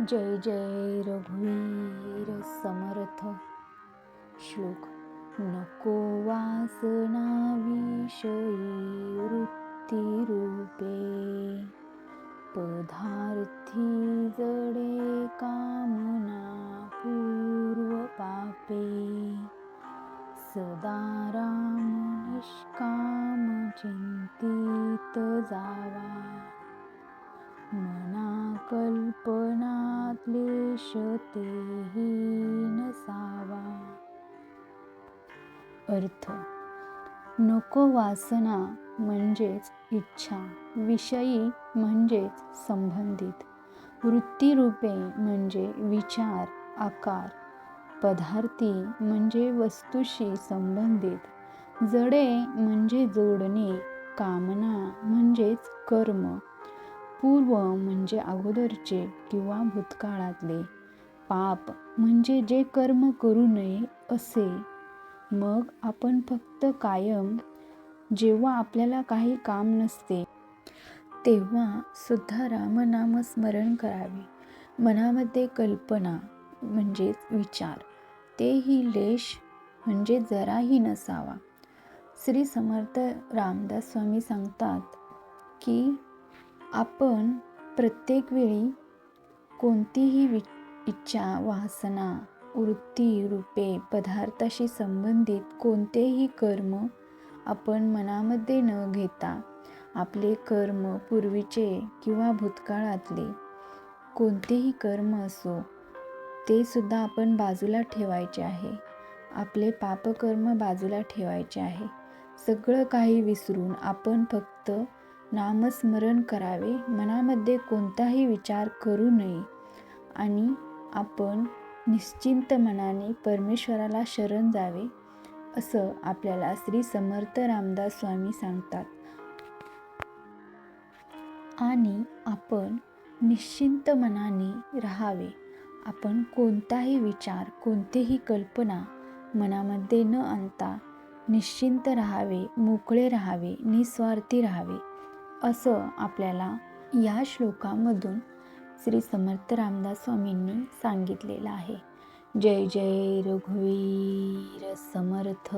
जय जय रघुवीर समर्थ। श्लोक नको वासना विषयी वृत्तिरूपे। पदार्थी जडे कामना पूर्व पापे सदा राम निष्काम चिंतित जावा। क्लेश तेही नसावा. अर्थ. नको वासना म्हणजेच इच्छा. विषयी म्हणजेच संबंधित. वृत्तीरूपे म्हणजे विचार आकार. पदार्थी म्हणजे वस्तूशी संबंधित. जडे म्हणजे जोडणे. कामना म्हणजेच कर्म. पूर्व म्हणजे अगोदरचे किंवा भूतकाळातले पाप म्हणजे जे कर्म करू नये असे. मग आपण फक्त कायम जेव्हा आपल्याला काही काम नसते तेव्हा सुद्धा रामनाम स्मरण करावे. मनामध्ये कल्पना म्हणजेच विचार तेही लेश म्हणजे जराही नसावा. श्री समर्थ रामदास स्वामी सांगतात की आपण प्रत्येक वेळी कोणतीही वि इच्छा वासना वृत्ती रूपे पदार्थाशी संबंधित कोणतेही कर्म आपण मनामध्ये न घेता आपले कर्म पूर्वीचे किंवा भूतकाळातले कोणतेही कर्म असो ते सुद्धा आपण बाजूला ठेवायचे आहे. आपले पापकर्म बाजूला ठेवायचे आहे. सगळं काही विसरून आपण फक्त नामस्मरण करावे. मनामध्ये कोणताही विचार करू नये. आणि आपण निश्चिंत मनाने परमेश्वराला शरण जावे असं आपल्याला श्री समर्थ रामदास स्वामी सांगतात. आणि आपण निश्चिंत मनाने राहावे. आपण कोणताही विचार कोणतीही कल्पना मनामध्ये न आणता निश्चिंत राहावे मोकळे राहावे निस्वार्थी राहावे. असं आपल्याला या श्लोकामधून श्री समर्थ रामदास स्वामींनी सांगितलेलं आहे. जय जय रघुवीर समर्थ.